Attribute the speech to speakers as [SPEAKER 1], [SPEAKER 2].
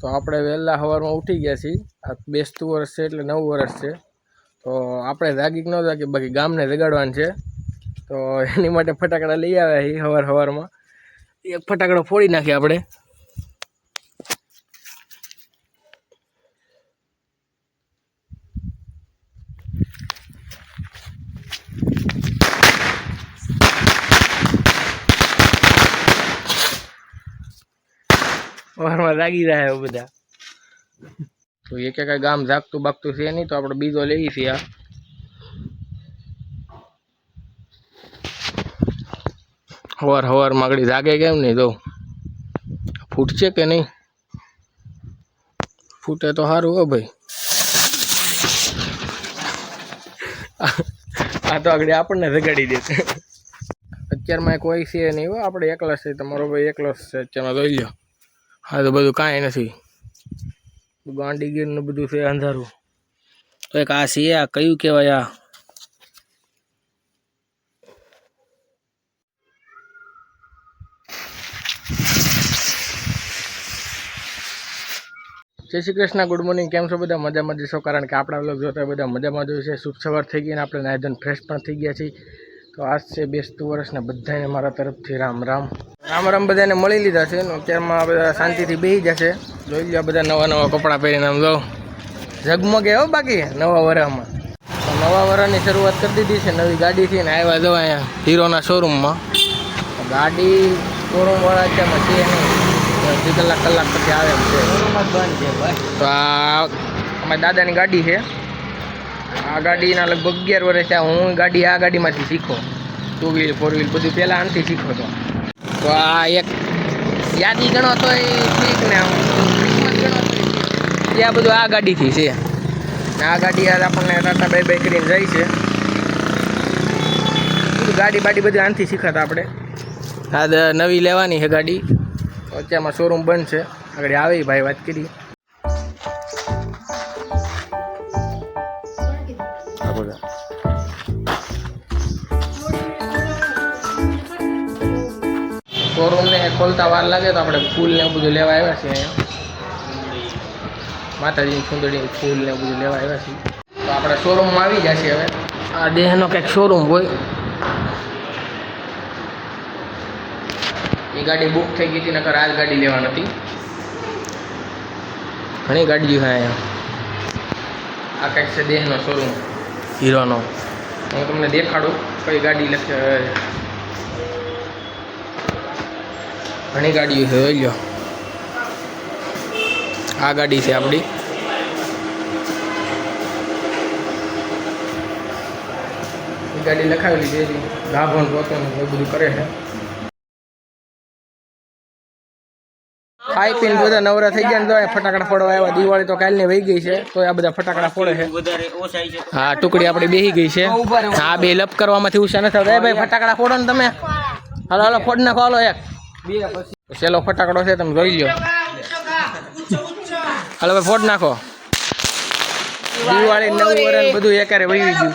[SPEAKER 1] તો આપણે વહેલા સવારમાં ઉઠી ગયા છીએ. આ બેસતું વર્ષ છે એટલે નવું વર્ષ છે. તો આપણે જાગી ન જાગી, બાકી ગામને જગાડવાનું છે. તો એની માટે ફટાકડા લઈ આવ્યા છીએ સવાર સવારમાં. એક ફટાકડો ફોડી નાખીએ આપણે. સવારમાં જાગી જાય બધા. તો એક એક ગામ જાગતું બાગતું છે નહીં, તો આપણે બીજો લઈએ છીએ આ. હવાર હવાર માગડી જાગે કેમ નહીં તો ફૂટશે કે નહીં? ફૂટે તો સારું હો ભાઈ. આ તો આગળ આપણને જગાડી દેશે. અત્યારમાં કોઈ છે નહીં હો, આપણે એકલા છે તમારો ભાઈ એકલો છે, અત્યારમાં જોઈ લો હા, તો બધું કાંઈ નથી. ગાંડી ગીરનું બધું છે અંધારું. તો એક આ છે, આ કયું કહેવાય આ? જય શ્રી કૃષ્ણ, ગુડ મોર્નિંગ. કેમ છો બધા? મજામાં જશો કારણ કે આપણા લોકો જોતા બધા મજામાં જોયું છે. શુભ સવાર થઈ ગઈ અને આપણે નાયદન ફ્રેશ પણ થઈ ગયા છીએ. તો આજ છે બેસતું વર્ષના બધાને મારા તરફથી રામ રામ. રામ રામ બધાને મળી લીધા છે ને અત્યારમાં બધા શાંતિથી બેસી જશે જોઈ લ્યો બધા નવા નવા કપડાં પહેરીને આમ જો ઝગમગે હો બાકી નવા વરામાં તો નવા વરાની શરૂઆત કરી દીધી છે નવી ગાડીથી ને આવ્યા જવા અહીંયા હીરોના શોરૂમમાં ગાડી શોરૂમવાળા અત્યારમાં છે નહીં. અડધી કલાક કલાક પછી આવે એમ છે. તો આ અમારી દાદાની ગાડી છે. આ ગાડીના લગભગ અગિયાર વર્ષ થયા. હું ગાડી આ ગાડીમાંથી શીખો. ટુ વ્હીલ ફોર વ્હીલ બધું પહેલાં આનથી શીખો તો તો આ એક યાદી ગણો તો એ ઠીક ને આમ. કિસ્મત ગણો તો ઠીક. એ આ બધું આ ગાડીથી છે. આ ગાડી આપણને ટાટા ભાઈ બાય કરીને જાય છે. ગાડી બાડી બધું આનથી શીખાતા આપણે. આ નવી લેવાની છે ગાડી. અત્યારમાં શોરૂમ બંધ છે. આગળ આવે ભાઈ વાત કરી શોરૂમને ખોલતા વાર લાગે તો આપણે ફૂલ ને બધું લેવા આવ્યા છીએ અહીંયા. માતાજીની સુંદરી ફૂલ ને બધું લેવા આવ્યા છીએ. તો આપણે શોરૂમમાં આવી જશે હવે. આ દેહનો કંઈક શોરૂમ હોય. એ ગાડી બુક થઈ ગઈ હતી નકર આ જ ગાડી લેવા નથી ઘણી ગાડીઓ છે અહીંયા. આ કંઈક છે દેહનો શોરૂમ હીરોનો. હું તમને દેખાડું કઈ ગાડી લખે ઘણી ગાડીઓ છે લો આ ગાડી છે આપણી ગાડી લખાવેલી છે ગાભણ પોતાનું બધું કરે છે. ખાઈ પીને બધા નવરા થઈ ગયા ને તો ફટાકડા ફોડવા આવ્યા. દિવાળી તો કાલની વહી ગઈ છે, તો આ બધા ફટાકડા ફોડે છે. હા, ટુકડી આપણી બેહી ગઈ છે. હા, બે લપ કરવામાંથી ઉષા નથી ભાઈ, ફટાકડા ફોડો ને તમે. હાલો હાલો, ફોડ નાખો, હાલો, એક. છેલ્લો ફટાકડો છે, તમે જોઈ લો હાલો ભાઈ ફોડ નાખો. દિવાળી, નવું વર્ષ બધું એકારે વહી ગયું.